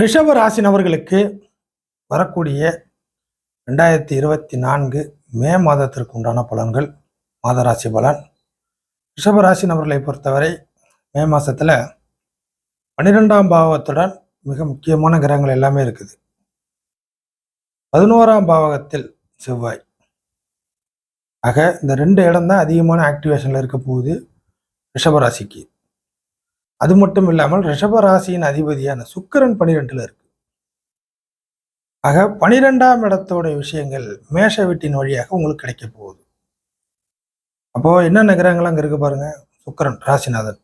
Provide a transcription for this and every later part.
ரிஷப ராசினவர்களுக்கு வரக்கூடிய ரெண்டாயிரத்தி இருபத்தி நான்கு மே மாதத்திற்கு உண்டான பலன்கள் மாத ராசி பலன். ரிஷப ராசி நபர்களை பொறுத்தவரை மே மாதத்தில் பன்னிரெண்டாம் பாவத்துடன் மிக முக்கியமான கிரகங்கள் எல்லாமே இருக்குது. பதினோராம் பாவகத்தில் செவ்வாய். ஆக இந்த ரெண்டு இடம் தான் அதிகமான ஆக்டிவேஷனில் இருக்க போகுது ரிஷபராசிக்கு அது மட்டும் இல்லாமல் ரிஷபராசியின் அதிபதியான சுக்கிரன் பனிரெண்டில் இருக்கு. ஆக பனிரெண்டாம் இடத்தோட விஷயங்கள் மேஷ வீட்டின் வழியாக உங்களுக்கு கிடைக்க போகுது. அப்போ என்னென்ன கிரகங்கள் அங்கே இருக்கு பாருங்க? சுக்கரன் ராசிநாதன்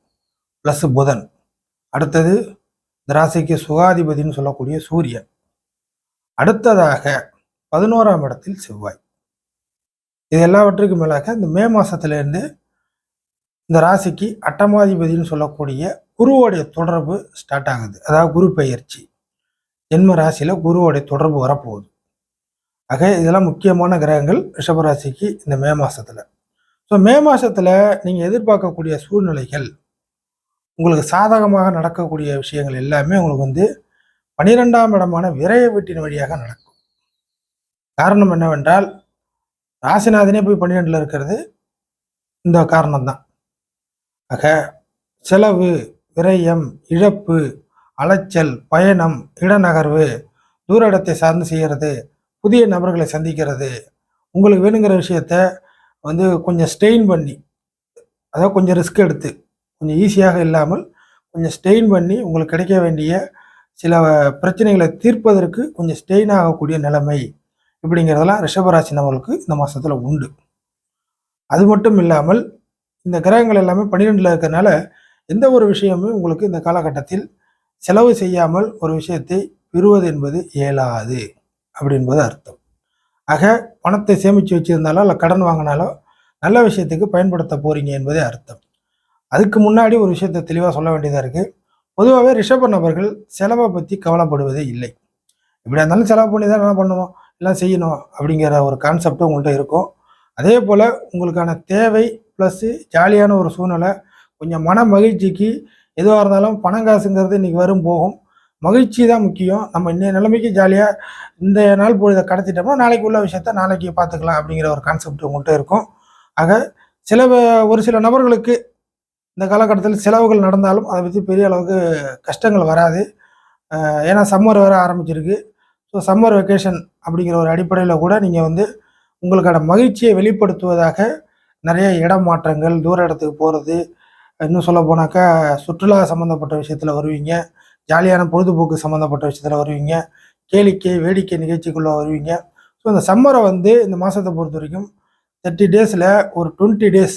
ப்ளஸ் புதன். அடுத்தது இந்த ராசிக்கு சுகாதிபதினு சொல்லக்கூடிய சூரியன். அடுத்ததாக பதினோராம் இடத்தில் செவ்வாய். இது எல்லாவற்றுக்கும் மேலாக இந்த மே மாசத்திலிருந்து இந்த ராசிக்கு அட்டமாதிபதினு சொல்லக்கூடிய குருவோடைய தொடர்பு ஸ்டார்ட் ஆகுது. அதாவது குரு பெயர்ச்சி. ஜென்ம ராசியில குருவோடைய தொடர்பு வரப்போகுது. ஆக இதெல்லாம் முக்கியமான கிரகங்கள் ரிஷபராசிக்கு இந்த மே மாதத்தில் ஸோ மே மாதத்தில் நீங்கள் எதிர்பார்க்கக்கூடிய சூழ்நிலைகள் உங்களுக்கு சாதகமாக நடக்கக்கூடிய விஷயங்கள் எல்லாமே உங்களுக்கு வந்து பனிரெண்டாம் இடமான விரைய வீட்டின் வழியாக நடக்கும். காரணம் என்னவென்றால் ராசிநாதனே போய் பன்னிரெண்டில் இருக்கிறது. இந்த காரணம் தான் ஆக செலவு விரயம் இழப்பு அலைச்சல் பயணம் இடநகர்வு தூர இடத்தை சார்ந்து செய்கிறது புதிய நபர்களை சந்திக்கிறது. உங்களுக்கு வேணுங்கிற விஷயத்த வந்து கொஞ்சம் ஸ்டெயின் பண்ணி அதாவது கொஞ்சம் ரிஸ்க் எடுத்து கொஞ்சம் ஈஸியாக இல்லாமல் கொஞ்சம் ஸ்டெயின் பண்ணி உங்களுக்கு கிடைக்க வேண்டிய சில பிரச்சனைகளை தீர்ப்பதற்கு கொஞ்சம் ஸ்டெயின் ஆகக்கூடிய நிலைமை இப்படிங்கிறதெல்லாம் ரிஷபராசி நபர்களுக்கு இந்த மாதத்தில் உண்டு. அது மட்டும் இல்லாமல் இந்த கிரகங்கள் எல்லாமே பன்னிரெண்டில் இருக்கிறனால எந்த ஒரு விஷயமும் உங்களுக்கு இந்த காலகட்டத்தில் செலவு செய்யாமல் ஒரு விஷயத்தை பெறுவது என்பது இயலாது அப்படி என்பது அர்த்தம். ஆக பணத்தை சேமித்து வச்சுருந்தாலோ இல்லை கடன் வாங்கினாலோ நல்ல விஷயத்துக்கு பயன்படுத்த போகிறீங்க என்பதே அர்த்தம். அதுக்கு முன்னாடி ஒரு விஷயத்தை தெளிவாக சொல்ல வேண்டியதாக இருக்குது பொதுவாகவே ரிஷப நபர்கள் செலவை பற்றி கவலைப்படுவதே இல்லை. எப்படியா இருந்தாலும் செலவு பண்ணி தான் என்ன பண்ணுவோம்? எல்லாம் செய்யணும் அப்படிங்கிற ஒரு கான்செப்டும் உங்கள்கிட்ட இருக்கும். அதே போல் உங்களுக்கான தேவை ப்ளஸ்ஸு ஜாலியான ஒரு சூழ்நிலை. கொஞ்சம் மன மகிழ்ச்சிக்கு எதுவாக இருந்தாலும் பணம் காசுங்கிறது இன்றைக்கி வரும் போகும். மகிழ்ச்சி தான் முக்கியம். நம்ம இன்னைய நிலைமைக்கு ஜாலியாக இந்த நாள் பொழுதை கடத்திட்டோம்னா நாளைக்கு உள்ள விஷயத்த நாளைக்கு பார்த்துக்கலாம் அப்படிங்கிற ஒரு கான்செப்ட் உங்கள்கிட்ட இருக்கும். ஆக சில ஒரு சில நபர்களுக்கு இந்த காலகட்டத்தில் செலவுகள் நடந்தாலும் அதை பற்றி பெரிய அளவுக்கு கஷ்டங்கள் வராது. ஏன்னா சம்மர் வர ஆரம்பிச்சிருக்கு. ஸோ சம்மர் வெக்கேஷன் அப்படிங்கிற ஒரு அடிப்படையில் கூட நீங்கள் வந்து உங்களுக்கான மகிழ்ச்சியை வெளிப்படுத்துவதாக நிறைய இடம் மாற்றங்கள் தூர இடத்துக்கு போகிறது இன்னும் சொல்ல போனாக்கா சுற்றுலா சம்மந்தப்பட்ட விஷயத்தில் வருவீங்க. ஜாலியான பொழுதுபோக்கு சம்மந்தப்பட்ட விஷயத்தில் வருவீங்க. கேளிக்கை வேடிக்கை நிகழ்ச்சிக்குள்ளே வருவீங்க. ஸோ இந்த சம்மரை வந்து இந்த மாதத்தை பொறுத்த வரைக்கும் தேர்ட்டி டேஸில் ஒரு twenty days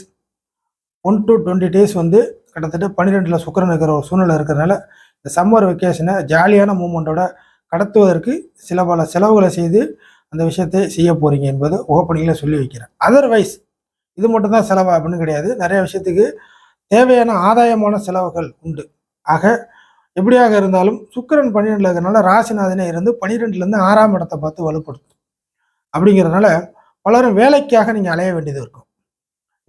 one to twenty days வந்து கிட்டத்தட்ட பன்னிரெண்டில் சுக்கரன் இருக்கிற ஒரு சூழ்நிலை இருக்கிறதுனால இந்த சம்மர் வெக்கேஷனை ஜாலியான மூமெண்ட்டோட கடத்துவதற்கு சில பல செலவுகளை செய்து அந்த விஷயத்தை செய்ய போகிறீங்க என்பது ஓப்பனிங்கில் சொல்லி வைக்கிறேன். அதர்வைஸ் இது மட்டும் தான் செலவா அப்படின்னு கிடையாது. நிறைய விஷயத்துக்கு தேவையான ஆதாயமான செலவுகள் உண்டு. ஆக எப்படியாக இருந்தாலும் சுக்கரன் பன்னிரெண்டில் இருக்கிறனால ராசிநாதனே இருந்து பன்னிரெண்டுலேருந்து ஆறாம் இடத்தை பார்த்து வலுப்படுத்தும். அப்படிங்கிறதுனால பலரும் வேலைக்காக நீங்கள் அலைய வேண்டியது இருக்கும்.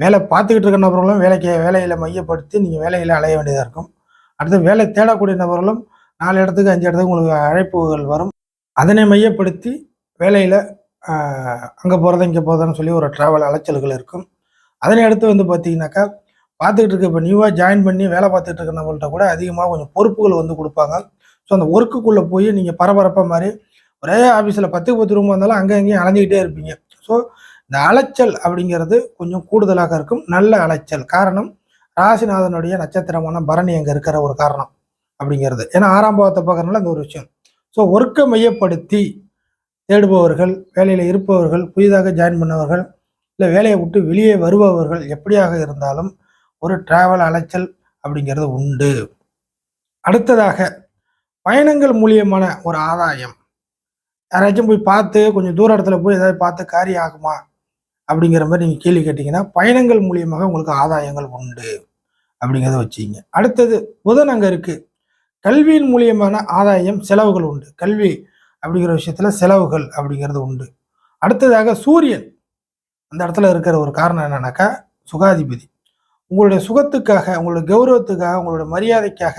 வேலை பார்த்துக்கிட்டு இருக்க நபர்களும் வேலைக்கு வேலையில் மையப்படுத்தி நீங்கள் வேலையில் அலைய வேண்டியதாக இருக்கும். அடுத்து வேலை தேடக்கூடிய நபர்களும் நாலு இடத்துக்கு அஞ்சு இடத்துக்கு உங்களுக்கு அழைப்புகள் வரும். அதனை மையப்படுத்தி வேலையில் அங்கே போகிறத இங்கே போகிறதுன்னு சொல்லி ஒரு ட்ராவல் அலைச்சல்கள் இருக்கும். அதனை அடுத்து வந்து பார்த்தீங்கன்னாக்கா பார்த்துக்கிட்டு இருக்க இப்போ நியூவாக ஜாயின் பண்ணி வேலை பார்த்துட்டு இருக்க கூட அதிகமாக கொஞ்சம் பொறுப்புகள் வந்து கொடுப்பாங்க. ஸோ அந்த ஒர்க்குக்குள்ளே போய் நீங்கள் பரபரப்பாக மாதிரி ஒரே ஆஃபீஸில் பத்துக்கு பத்து ரூம் வந்தாலும் அங்கே இங்கேயும் அலைஞ்சிக்கிட்டே இருப்பீங்க. ஸோ இந்த அலைச்சல் அப்படிங்கிறது கொஞ்சம் கூடுதலாக இருக்கும். நல்ல அலைச்சல். காரணம் ராசிநாதனுடைய நட்சத்திரமான பரணி அங்கே இருக்கிற ஒரு காரணம் அப்படிங்கிறது. ஏன்னா ஆறாம் பாவத்தை பார்க்கறதுனால அந்த ஒரு விஷயம். ஸோ ஒர்க்கை மையப்படுத்தி தேடுபவர்கள் வேலையில் இருப்பவர்கள் புதிதாக ஜாயின் பண்ணவர்கள் இல்லை வேலையை விட்டு வெளியே வருபவர்கள் எப்படியாக இருந்தாலும் ஒரு டிராவல் அலைச்சல் அப்படிங்கிறது உண்டு. அடுத்ததாக பயணங்கள் மூலியமான ஒரு ஆதாயம். யாராச்சும் போய் பார்த்து கொஞ்சம் தூர இடத்துல போய் ஏதாவது பார்த்து காரியம் ஆகுமா அப்படிங்கிற மாதிரி நீங்கள் கேள்வி கேட்டிங்கன்னா பயணங்கள் மூலியமாக உங்களுக்கு ஆதாயங்கள் உண்டு அப்படிங்கிறத வச்சுக்கிங்க. அடுத்தது புதன் அங்கே இருக்குது கல்வியின் மூலியமான ஆதாயம் செலவுகள் உண்டு. கல்வி அப்படிங்கிற விஷயத்தில் செலவுகள் அப்படிங்கிறது உண்டு. அடுத்ததாக சூரியன். அந்த இடத்துல இருக்கிற ஒரு காரணம் என்னன்னாக்கா சுகாதிபதி. உங்களுடைய சுகத்துக்காக உங்களுடைய கௌரவத்துக்காக உங்களுடைய மரியாதைக்காக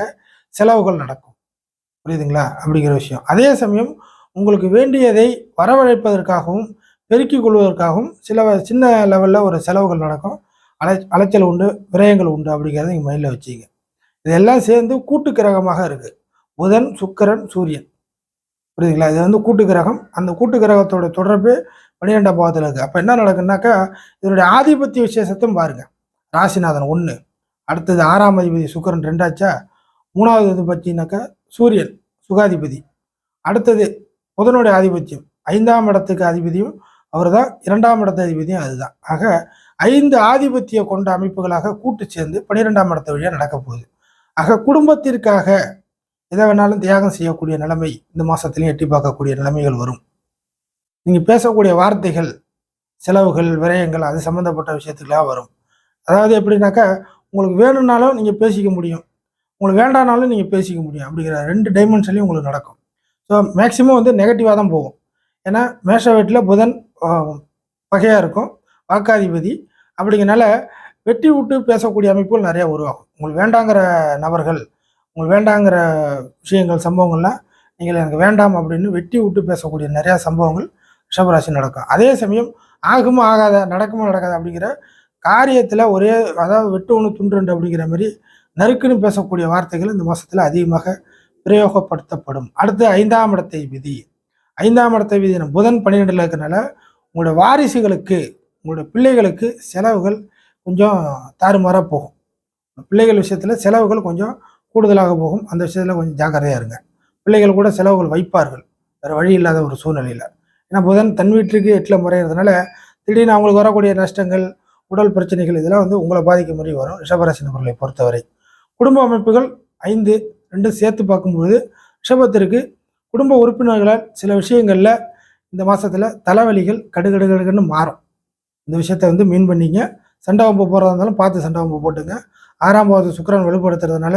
செலவுகள் நடக்கும். புரியுதுங்களா? அப்படிங்கிற விஷயம். அதே சமயம் உங்களுக்கு வேண்டியதை வரவழைப்பதற்காகவும் பெருக்கிக் கொள்வதற்காகவும் சில சின்ன லெவலில் ஒரு செலவுகள் நடக்கும். அலை அலைச்சல் உண்டு விரயங்கள் உண்டு அப்படிங்கிறத நீங்கள் மைண்டில் வச்சுங்க. இதெல்லாம் சேர்ந்து கூட்டு கிரகமாக இருக்குது புதன் சுக்கரன் சூரியன். புரியுதுங்களா? இது வந்து கூட்டு கிரகம். அந்த கூட்டு கிரகத்தோட தொடர்பு பன்னிரெண்டாம் பாவத்தில் இருக்குது அப்போ என்ன நடக்குன்னாக்கா இதனுடைய ஆதிபத்திய விசேஷத்தையும் பாருங்கள் ராசிநாதன் ஒன்று அடுத்தது ஆறாம் அதிபதி சுக்கரன் ரெண்டாச்சா? மூணாவது இது பார்த்தீங்கன்னாக்கா சூரியன் சுகாதிபதி. அடுத்தது புதனுடைய ஆதிபத்தியம். ஐந்தாம் இடத்துக்கு அதிபதியும் அவர் தான் இரண்டாம் இடத்து அதிபதியும் அதுதான். ஆக ஐந்து ஆதிபத்திய கொண்ட அமைப்புகளாக கூட்டு சேர்ந்து பன்னிரெண்டாம் இடத்த வழியாக நடக்க போகுது. ஆக குடும்பத்திற்காக எதை வேணாலும் தியாகம் செய்யக்கூடிய நிலைமை இந்த மாதத்துலையும் எட்டி பார்க்கக்கூடிய நிலைமைகள் வரும். நீங்கள் பேசக்கூடிய வார்த்தைகள் செலவுகள் விரயங்கள் அது சம்மந்தப்பட்ட விஷயத்துக்கெல்லாம் வரும். அதாவது எப்படின்னாக்கா உங்களுக்கு வேணும்னாலும் நீங்கள் பேசிக்க முடியும். உங்களுக்கு வேண்டானாலும் நீங்கள் பேசிக்க முடியும். அப்படிங்கிற ரெண்டு டைமென்ஷன்லையும் உங்களுக்கு நடக்கும். ஸோ மேக்சிமம் வந்து நெகட்டிவாக தான் போகும். ஏன்னா மேஷ வீட்டில் புதன் வகையாக இருக்கும். வாக்காதிபதி. அப்படிங்கிறனால வெட்டி விட்டு பேசக்கூடிய அமைப்புகள் நிறையா உருவாகும். உங்களுக்கு வேண்டாங்கிற நபர்கள் உங்களுக்கு வேண்டாங்கிற விஷயங்கள் சம்பவங்கள்லாம் நீங்கள் எனக்கு வேண்டாம் அப்படின்னு வெட்டி விட்டு பேசக்கூடிய நிறையா சம்பவங்கள் ரிஷபராசி நடக்கும். அதே சமயம் ஆகுமா ஆகாத நடக்குமா நடக்காது அப்படிங்கிற காரியத்தில் ஒரே அதாவது வெட்டு ஒன்று துண்டுண்டு அப்படிங்கிற மாதிரி நறுக்குன்னு பேசக்கூடிய வார்த்தைகள் இந்த மாதத்தில் அதிகமாக பிரயோகப்படுத்தப்படும். அடுத்து ஐந்தாம் இடத்தை விதி. ஐந்தாம் இடத்தை விதி புதன் பன்னிரெண்டில் இருக்கிறனால உங்களோட வாரிசுகளுக்கு உங்களோட பிள்ளைகளுக்கு செலவுகள் கொஞ்சம் தாறுமாறாக போகும். பிள்ளைகள் விஷயத்தில் செலவுகள் கொஞ்சம் கூடுதலாக போகும். அந்த விஷயத்தில் கொஞ்சம் ஜாக்கிரதையாக இருங்க. பிள்ளைகள் கூட செலவுகள் வைப்பார்கள். வேறு வழி இல்லாத ஒரு சூழ்நிலையில். ஏன்னா புதன் தன் வீட்டுக்கு எட்டில் முறையிறதுனால திடீர்னு அவங்களுக்கு வரக்கூடிய நஷ்டங்கள் உடல் பிரச்சனைகள் இதெல்லாம் வந்து உங்களை பாதிக்கும் முறை வரும். ரிஷபராசி நபர்களை பொறுத்தவரை. குடும்ப அமைப்புகள் ஐந்து ரெண்டும் சேர்த்து பார்க்கும்பொழுது ரிஷபத்திற்கு குடும்ப உறுப்பினர்களால் சில விஷயங்களில் இந்த மாதத்தில் தலைவலிகள் கடுகடுகடுகன்னு மாறும். இந்த விஷயத்த வந்து மீன் பண்ணிங்க. சண்டை வம்பு போகிறதா இருந்தாலும் பார்த்து சண்டை வம்பு போட்டுங்க. ஆறாம் பாவத்தை சுக்கரன் வெளிப்படுத்துறதுனால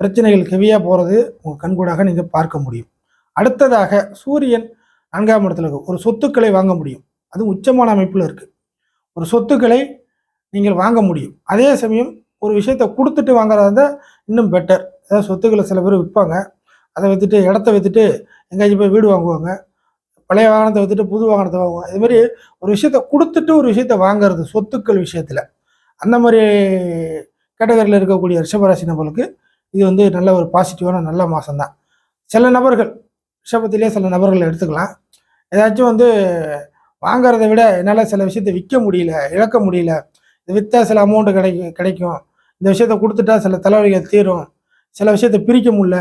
பிரச்சனைகள் ஹெவியாக போகிறது உங்கள் கண்கூடாக நீங்கள் பார்க்க முடியும். அடுத்ததாக சூரியன் நான்காம் இடத்துல இருக்கும் ஒரு சொத்துக்களை வாங்க முடியும். அதுவும் உச்சமான அமைப்பில் இருக்குது ஒரு சொத்துக்களை நீங்கள் வாங்க முடியும். அதே சமயம் ஒரு விஷயத்தை கொடுத்துட்டு வாங்குறதா இருந்தால் இன்னும் பெட்டர் ஏதாவது சொத்துக்களை சில பேர் விற்பாங்க. அதை விற்றுட்டு இடத்த விற்றுட்டு எங்கேயாச்சும் போய் வீடு வாங்குவாங்க. பழைய வாகனத்தை விற்றுட்டு புது வாகனத்தை வாங்குவாங்க. இதுமாரி ஒரு விஷயத்த கொடுத்துட்டு ஒரு விஷயத்த வாங்குறது சொத்துக்கள் விஷயத்தில். அந்த மாதிரி கேட்டகரியில் இருக்கக்கூடிய ரிஷபராசி நபர்களுக்கு இது வந்து நல்ல ஒரு பாசிட்டிவான நல்ல மாதம் தான் சில நபர்கள் ரிஷபத்திலே சில நபர்கள் எடுத்துக்கலாம். ஏதாச்சும் வந்து வாங்கிறத விட என்னால் சில விஷயத்தை விற்க முடியல இழக்க முடியல. இதை விற்றா சில அமௌண்ட்டு கிடைக்கும் கிடைக்கும். இந்த விஷயத்த கொடுத்துட்டா சில தலைவலிகள் தீரும். சில விஷயத்த பிரிக்க முடில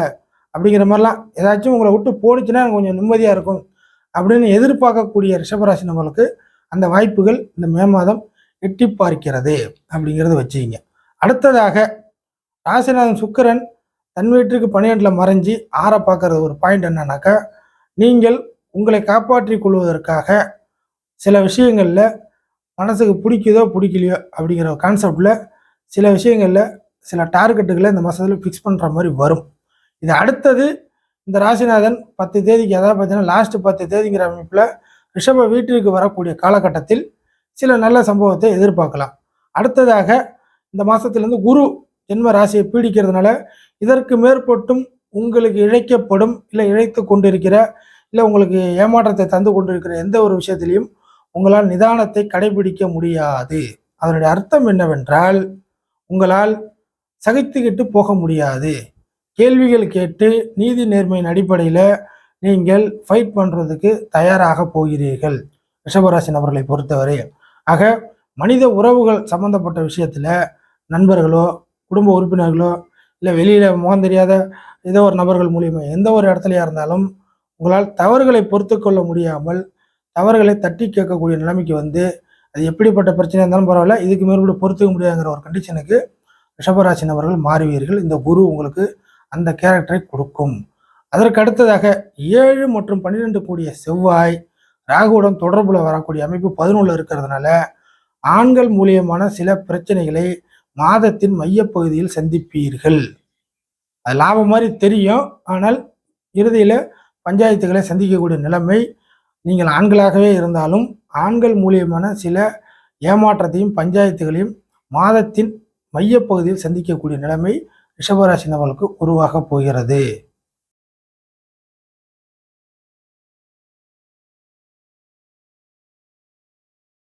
அப்படிங்கிற மாதிரிலாம் ஏதாச்சும் உங்களை விட்டு போனுச்சுன்னா கொஞ்சம் நிம்மதியாக இருக்கும் அப்படின்னு எதிர்பார்க்கக்கூடிய ரிஷபராசி நபர்களுக்கு அந்த வாய்ப்புகள் இந்த மே மாதம் எட்டி பார்க்கிறது அப்படிங்கிறத வச்சுக்கிங்க. அடுத்ததாக ராசிநாதன் சுக்கிரன் தன் வீட்டுக்கு பன்னிரெண்டில் மறைஞ்சி ஆற பார்க்குற ஒரு பாயிண்ட் என்னன்னாக்கா நீங்கள் உங்களை காப்பாற்றி கொள்வதற்காக சில விஷயங்களில் மனசுக்கு பிடிக்குதோ பிடிக்கலையோ அப்படிங்கிற கான்செப்டில் சில விஷயங்களில் சில டார்கெட்டுகளை இந்த மாதத்தில் ஃபிக்ஸ் பண்ணுற மாதிரி வரும். இது அடுத்தது இந்த ராசிநாதன் பத்து தேதிக்கு அதாவது பார்த்தீங்கன்னா லாஸ்ட் பத்து தேதிங்கிற அமைப்பில் ரிஷப வீட்டிற்கு வரக்கூடிய காலகட்டத்தில் சில நல்ல சம்பவத்தை எதிர்பார்க்கலாம். அடுத்ததாக இந்த மாதத்துலேருந்து குரு ஜென்ம ராசியை பீடிக்கிறதுனால இதற்கு மேற்பட்டும் உங்களுக்கு இழைக்கப்படும் இல்லை இழைத்து கொண்டிருக்கிற இல்லை உங்களுக்கு ஏமாற்றத்தை தந்து கொண்டிருக்கிற எந்த ஒரு விஷயத்திலையும் உங்களால் நிதானத்தை கடைபிடிக்க முடியாது. அதனுடைய அர்த்தம் என்னவென்றால் உங்களால் சகித்துக்கிட்டு போக முடியாது. கேள்விகள் கேட்டு நீதி நேர்மையின் அடிப்படையில் நீங்கள் ஃபைட் பண்ணுறதுக்கு தயாராக போகிறீர்கள். ரிஷபராசி நபர்களை பொறுத்தவரை. ஆக மனித உறவுகள் சம்பந்தப்பட்ட விஷயத்தில் நண்பர்களோ குடும்ப உறுப்பினர்களோ இல்லை வெளியில் முகம் தெரியாத ஏதோ ஒரு நபர்கள் மூலியமா எந்த ஒரு இடத்துலையா இருந்தாலும் உங்களால் தவறுகளை பொறுத்து கொள்ள முடியாமல் தவறுகளை தட்டி கேட்கக்கூடிய நிலைமைக்கு வந்து அது எப்படிப்பட்ட பிரச்சனையாக இருந்தாலும் பரவாயில்ல இதுக்கு மேற்கொண்டு பொறுத்துக்க முடியாதுங்கிற ஒரு கண்டிஷனுக்கு ரிஷபராசி நபர்கள் மாறுவீர்கள். இந்த குரு உங்களுக்கு அந்த கேரக்டரை கொடுக்கும். அதற்கு அடுத்ததாக ஏழு மற்றும் பன்னிரெண்டு கூடிய செவ்வாய் ராகுவுடன் தொடர்புல வரக்கூடிய அமைப்பு பதினொன்று இருக்கிறதுனால ஆண்கள் மூலியமான சில பிரச்சனைகளை மாதத்தின் மையப்பகுதியில் சந்திப்பீர்கள். அது லாபம் மாதிரி தெரியும். ஆனால் இறுதியில் பஞ்சாயத்துகளை சந்திக்கக்கூடிய நிலைமை நீங்கள் ஆண்களாகவே இருந்தாலும் ஆண்கள் மூலியமான சில ஏமாற்றத்தையும் பஞ்சாயத்துகளையும் மாதத்தின் மையப்பகுதியில் சந்திக்கக்கூடிய நிலைமை ரிஷபராசி நபர்களுக்கு உருவாக போகிறது.